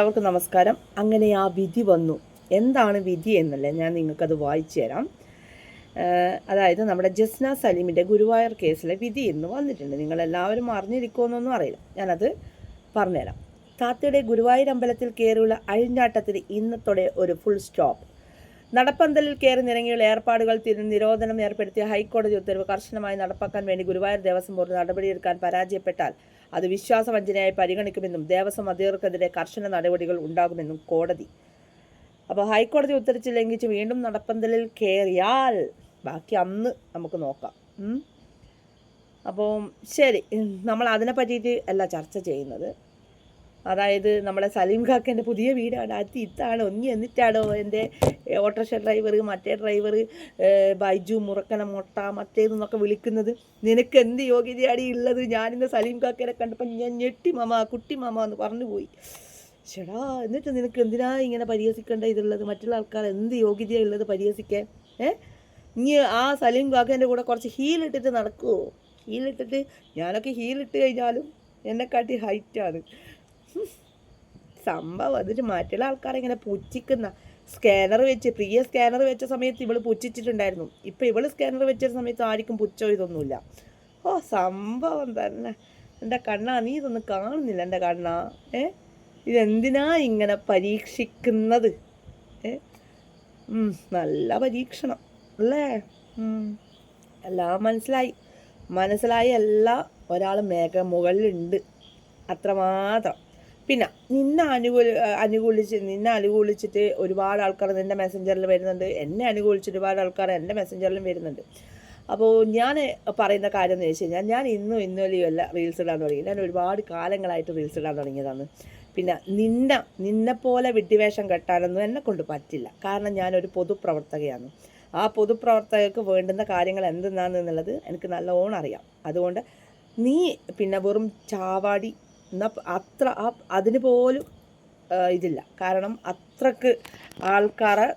എല്ലാവർക്കും നമസ്കാരം. അങ്ങനെ ആ വിധി വന്നു. എന്താണ് വിധി എന്നല്ലേ ഞാൻ നിങ്ങൾക്കത് വായിച്ചു തരാം. അതായത് നമ്മുടെ ജസ്ന സലീമിന്റെ ഗുരുവായൂർ കേസിലെ വിധി എന്ന് വന്നിട്ടുണ്ട്. നിങ്ങളെല്ലാവരും അറിഞ്ഞിരിക്കുമെന്നൊന്നും അറിയില്ല. ഞാനത് പറഞ്ഞുതരാം. താത്തയുടെ ഗുരുവായൂർ അമ്പലത്തിൽ കയറിയുള്ള അഴിഞ്ഞാട്ടത്തിന് ഇന്നത്തോടെ ഒരു ഫുൾ സ്റ്റോപ്പ് നടപ്പന്തലിൽ കയറി നിരങ്ങിയുള്ള ഏർപ്പാടുകൾ നിരോധനം ഏർപ്പെടുത്തിയ ഹൈക്കോടതി ഉത്തരവ് കർശനമായി നടപ്പാക്കാൻ വേണ്ടി ഗുരുവായൂർ ദേവസ്വം ബോർഡ് നടപടിയെടുക്കാൻ പരാജയപ്പെട്ടാൽ അത് വിശ്വാസവഞ്ചനയായി പരിഗണിക്കുമെന്നും ദേവസ്വം അധികൃതർക്കെതിരെ കർശന നടപടികൾ ഉണ്ടാകുമെന്നും കോടതി. അപ്പോൾ ഹൈക്കോടതി ഉത്തരച്ച് ലംഘിച്ച് വീണ്ടും നടപ്പന്തലിൽ കയറിയാൽ ബാക്കി അന്ന് നമുക്ക് നോക്കാം. അപ്പോൾ ശരി നമ്മൾ അതിനെ പറ്റിയിട്ട് അല്ല ചർച്ച ചെയ്യുന്നത്. അതായത് നമ്മുടെ സലീം കാക്കേന്റെ പുതിയ വീടാണ്. അത് ഇത്താണ് ഒന്നി എന്നിട്ടാണോ എന്റെ ഓട്ടോറിക്ഷ ഡ്രൈവർ മറ്റേ ഡ്രൈവർ ബൈജു മുറക്കന മുട്ട മറ്റേതെന്നൊക്കെ വിളിക്കുന്നത്. നിനക്ക് എന്ത് യോഗ്യതയാണ് ഉള്ളത്? ഞാനിന്ന് സലീം കാക്കേനെ കണ്ടപ്പോൾ ഞാൻ ഞെട്ടി മാമ കുട്ടി മാമ എന്ന് പറഞ്ഞു പോയി. ചേടാ എന്നിട്ട് നിനക്ക് എന്തിനാ ഇങ്ങനെ പരിഹസിക്കേണ്ട ഇതുള്ളത്? മറ്റുള്ള ആൾക്കാർ എന്ത് യോഗ്യതയാണ് ഉള്ളത് പരിഹസിക്കാൻ? ഏ? ഇനി ആ സലീം കാക്കേന്റെ കൂടെ കുറച്ച് ഹീലിട്ടിട്ട് നടക്കുമോ ഹീലിട്ടിട്ട് ഞാനൊക്കെ ഹീലിട്ട് കഴിഞ്ഞാലും എന്നെക്കാട്ടി ഹൈറ്റാണ് സംഭവം അതിന് മറ്റുള്ള ആൾക്കാരെ ഇങ്ങനെ പുച്ഛിക്കുന്ന സ്കാനർ വെച്ച് പ്രിയ സ്കാനർ വെച്ച സമയത്ത് ഇവൾ പുച്ഛിച്ചിട്ടുണ്ടായിരുന്നു. ഇപ്പം ഇവൾ സ്കാനർ വെച്ച സമയത്ത് ആർക്കും പുച്ഛോ ഇതൊന്നുമില്ല. ഓ സംഭവം തന്നെ. എന്റെ കണ്ണാ നീ ഇതൊന്നും കാണുന്നില്ല എന്റെ കണ്ണാ? ഏ? ഇതെന്തിനാ ഇങ്ങനെ പരീക്ഷിക്കുന്നത്? ഏ? നല്ല പരീക്ഷണം അല്ലേ. എല്ലാം മനസ്സിലായി. മനസ്സിലായി എല്ലാം ഒരാൾ മേഘ മുകളിലുണ്ട്. അത്രമാത്രം. പിന്നെ നിന്നെ അനുകൂല അനുകൂലിച്ച് നിന്നെ അനുകൂലിച്ചിട്ട് ഒരുപാട് ആൾക്കാർ നിന്റെ മെസ്സഞ്ചറിൽ വരുന്നുണ്ട്. എന്നെ അനുകൂലിച്ച് ഒരുപാട് ആൾക്കാർ എന്റെ മെസ്സഞ്ചറിലും വരുന്നുണ്ട്. അപ്പോൾ ഞാൻ പറയുന്ന കാര്യം എന്ന് വെച്ച് കഴിഞ്ഞാൽ ഞാൻ ഇന്നും ഇന്നലെയും അല്ല റീൽസ് ഇടാൻ തുടങ്ങി. ഞാൻ ഒരുപാട് കാലങ്ങളായിട്ട് റീൽസ് ഇടാൻ തുടങ്ങിയതാണ്. പിന്നെ നിന്നെ നിന്നെപ്പോലെ വിഡ്ഢിവേഷം കെട്ടാനൊന്നും എന്നെ കൊണ്ട് പറ്റില്ല. കാരണം ഞാനൊരു പൊതുപ്രവർത്തകയാണ്. ആ പൊതുപ്രവർത്തകർക്ക് വേണ്ടുന്ന കാര്യങ്ങൾ എന്തെന്നാണെന്നുള്ളത് എനിക്ക് നല്ലോണം അറിയാം. അതുകൊണ്ട് നീ പിന്നെ വെറും ചാവാടി എന്നാൽ അത്ര ആ അതിന് പോലും ഇതില്ല. കാരണം അത്രയ്ക്ക് ആൾക്കാരെ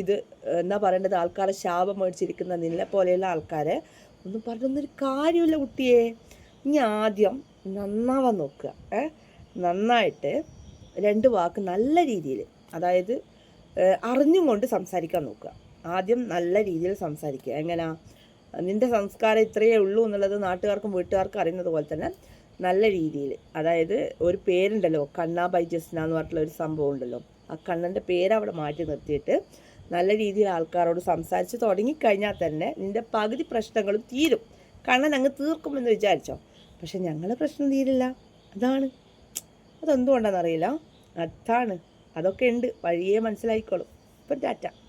ഇത് എന്നാ പറയേണ്ടത് ആൾക്കാരെ ശാപം മേടിച്ചിരിക്കുന്ന നിന്നെ പോലെയുള്ള ആൾക്കാരെ ഒന്നും പറഞ്ഞൊന്നൊരു കാര്യമില്ല കുട്ടിയെ. ഇനി ആദ്യം നന്നാവാൻ നോക്കുക. ഏ? നന്നായിട്ട് രണ്ട് വാക്ക് നല്ല രീതിയിൽ അതായത് അറിഞ്ഞും കൊണ്ട് സംസാരിക്കാൻ നോക്കുക. ആദ്യം നല്ല രീതിയിൽ സംസാരിക്കുക. എങ്ങനെയാ നിന്റെ സംസ്കാരം ഇത്രയേ ഉള്ളൂ എന്നുള്ളത് നാട്ടുകാർക്കും വീട്ടുകാർക്കും അറിയുന്നത് പോലെ തന്നെ നല്ല രീതിയിൽ. അതായത് ഒരു പേരുണ്ടല്ലോ കണ്ണ ബൈ ജസ്ന എന്ന് പറഞ്ഞിട്ടുള്ള ഒരു സംഭവം ഉണ്ടല്ലോ. ആ കണ്ണന്റെ പേര് അവിടെ മാറ്റി നിർത്തിയിട്ട് നല്ല രീതിയിൽ ആൾക്കാരോട് സംസാരിച്ച് തുടങ്ങിക്കഴിഞ്ഞാൽ തന്നെ നിന്റെ പകുതി പ്രശ്നങ്ങളും തീരും. കണ്ണൻ അങ്ങ് തീർക്കുമെന്ന് വിചാരിച്ചോ? പക്ഷെ ഞങ്ങളെ പ്രശ്നം തീരില്ല. അതാണ്. അതെന്തുകൊണ്ടാണെന്നറിയില്ല. അതാണ്. അതൊക്കെ ഉണ്ട്. വഴിയേ മനസ്സിലായിക്കോളും. ഇപ്പം ടാറ്റ.